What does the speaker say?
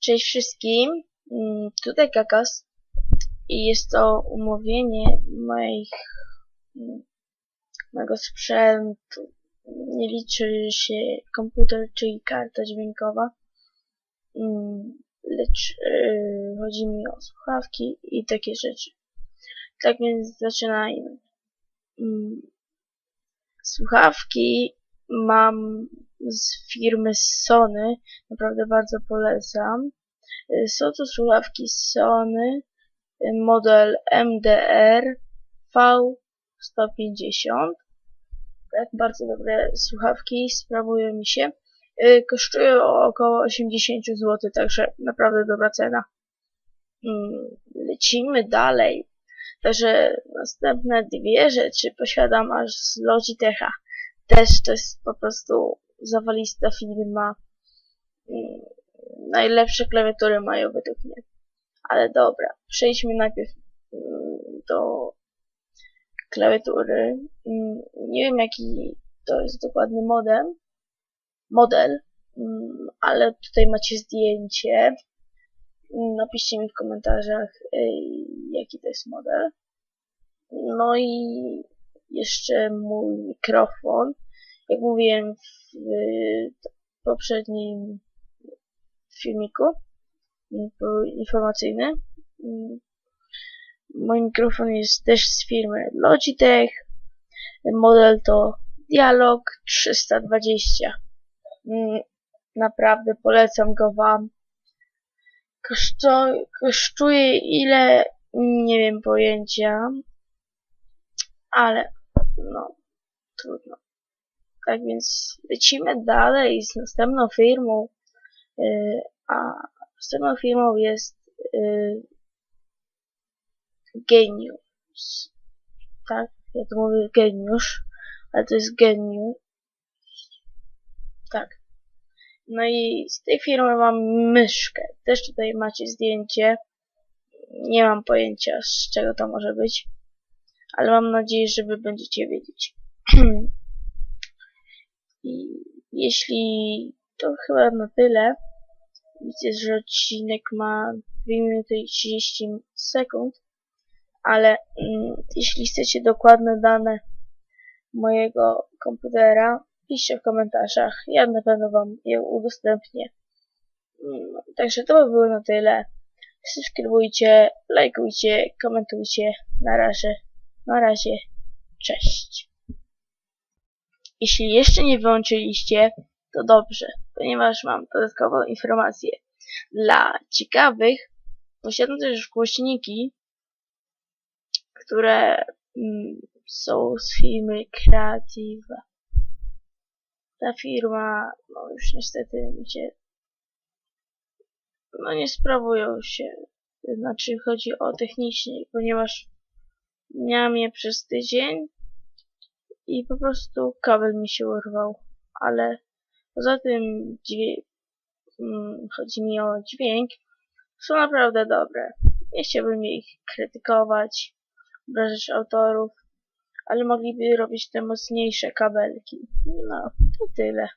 Cześć wszystkim, Mm, tutaj Kakas i jest to umówienie moich, mm, mojego sprzętu. Nie liczy się komputer, czyli karta dźwiękowa, Mm, lecz yy, chodzi mi o słuchawki i takie rzeczy. Tak więc zaczynajmy. Słuchawki mam z firmy Sony, naprawdę bardzo polecam. Y, Są to słuchawki Sony, y, model MDR V150. Tak, bardzo dobre słuchawki, sprawują mi się. Y, Kosztują około 80 zł, także naprawdę dobra cena. Mm, Lecimy dalej. Także następne dwie rzeczy posiadam aż z Logitecha. Też to jest po prostu zawalista firma. Mm, Najlepsze klawiatury mają według mnie. Ale dobra, przejdźmy najpierw mm, do klawiatury. Mm, Nie wiem jaki to jest dokładny model, model, ale tutaj macie zdjęcie. Napiszcie mi w komentarzach, ej, jaki to jest model. No i jeszcze mój mikrofon. Jak mówiłem w poprzednim filmiku mm, był informacyjny. Mm, Mój mikrofon jest też z firmy Logitech. Model to Dialog 320. Mm, Naprawdę polecam go Wam. Kosztuje ile? Nie wiem pojęcia. Ale no, trudno. Tak więc lecimy dalej z następną firmą. Yy, a następną firmą jest yy, Genius. Tak, ja to mówię Geniusz, ale to jest Genius. Tak. No i z tej firmy mam myszkę. Też tutaj macie zdjęcie. Nie mam pojęcia z czego to może być, ale mam nadzieję, że wy będziecie wiedzieć. I jeśli to chyba na tyle. Widzę, że odcinek ma 2 minuty i 30 sekund, ale mm, jeśli chcecie dokładne dane mojego komputera, piszcie w komentarzach. Ja na pewno Wam je udostępnię. Mm, Także to by było na tyle. Subskrybujcie, lajkujcie, komentujcie. Na razie, na razie, cześć. Jeśli jeszcze nie wyłączyliście, to dobrze, ponieważ mam dodatkową informację. Dla ciekawych posiadam też głośniki, które mm, są z firmy Creative. Ta firma, no już niestety mi no nie sprawują się, znaczy chodzi o technicznie, ponieważ miałem je przez tydzień i po prostu kabel mi się urwał, ale Poza tym mm, chodzi mi o dźwięk. Są naprawdę dobre. Nie chciałbym ich krytykować, obrażać autorów, ale mogliby robić te mocniejsze kabelki. No, to tyle.